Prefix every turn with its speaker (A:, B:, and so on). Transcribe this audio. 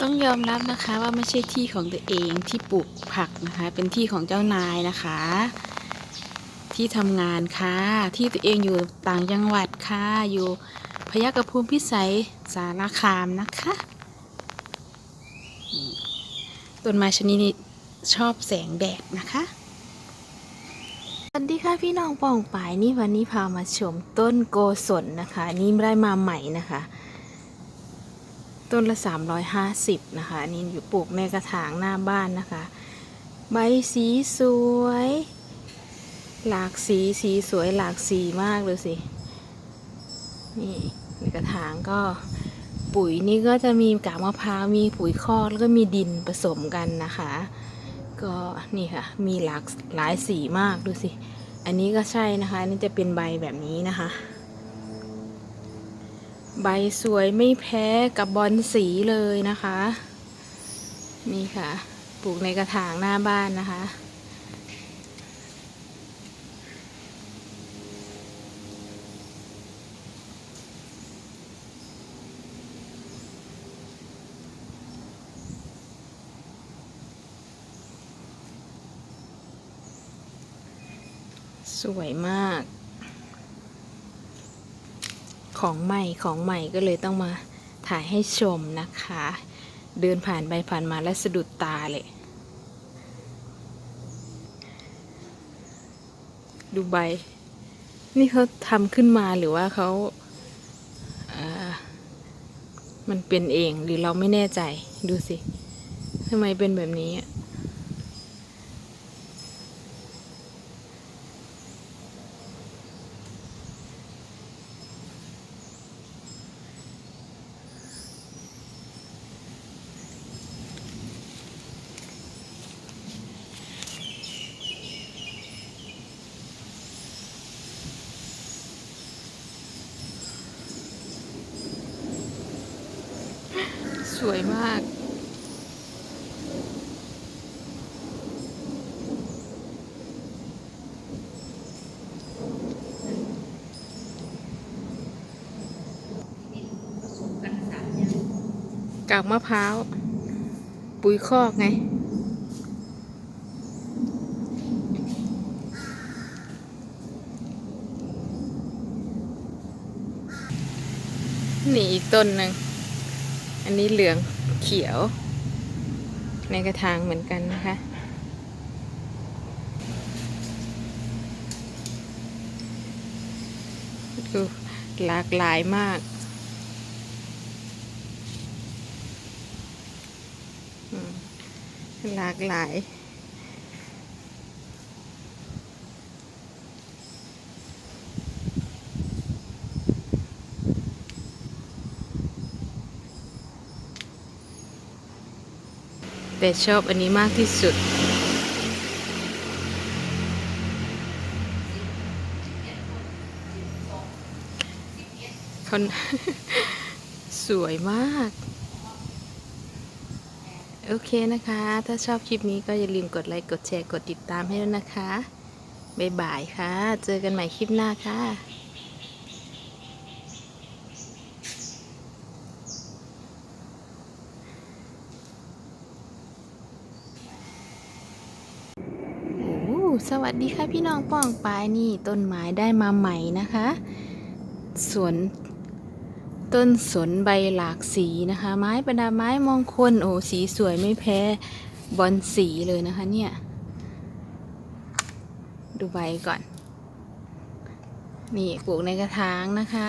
A: ต้องยอมรับนะคะว่าไม่ใช่ที่ของตัวเองที่ปลูกผักนะคะ เป็นที่ของเจ้านายนะคะ ที่ทำงานค่ะ ที่ตัวเองอยู่ต่างจังหวัดค่ะ อยู่พยัคฆภูมิพิสัยสารคามนะคะต้นไม้ชนิดนี้ชอบแสงแดดนะคะสวัสดีค่ะพี่น้องปองปายนี่วันนี้พามาชมต้นโกศลนะคะ นี่ได้มาใหม่นะคะ ต้นละ 350 นะคะ อันนี่อยู่ปลูกในกระถางหน้าบ้านนะคะ ใบสีสวย หลากสีสีสวยหลากสีมากเลยสิ นี่ในกระถางก็ปุ๋ยนี่ก็จะมีกากมะพร้าวมีปุ๋ยคอกแล้วก็มีดินผสมกันนะคะ ก็นี่ค่ะ มีหลากหลายสีมากดูสิ อันนี้ก็ใช่นะคะ นี่จะเป็นใบแบบนี้นะคะ ใบสวยไม่แพ้กับบอลสีเลยนะคะ นี่ค่ะ ปลูกในกระถางหน้าบ้านนะคะ สวยมาก ของใหม่ของใหม่ก็เลยต้องมาถ่ายให้ชมนะคะ เดินผ่านไปผ่านมาและสะดุดตาเลย ดูใบ นี่เขาทำขึ้นมาหรือว่าเขาเอ่อมันเป็นเองหรือเราไม่แน่ใจดูสิทำไมเป็นแบบนี้อะ สวยมาก กากมะพร้าว ปุ๋ยคอกไงนี่อีกต้นหนึ่ง อันนี้เหลืองเขียว ในกระถางเหมือนกันนะคะ ดูหลากหลายมากหลากหลาย แต่ชอบอันนี้มากที่สุดคนสวยมาก โอเคนะคะ ถ้าชอบคลิปนี้ก็อย่าลืมกดไลค์ กดแชร์ กดติดตามให้ด้วยนะคะ บ๊ายบายค่ะ เจอกันใหม่คลิปหน้าค่ะ สวัสดีค่ะพี่น้องป้องปายนี่ต้นไม้ได้มาใหม่นะคะสวนต้นสนใบหลากสีนะคะ ไม้ประดับไม้มงคลโอ้สีสวยไม่แพ้บอลสีเลยนะคะเนี่ยดูใบก่อน นี่ปลูกในกระถางนะคะ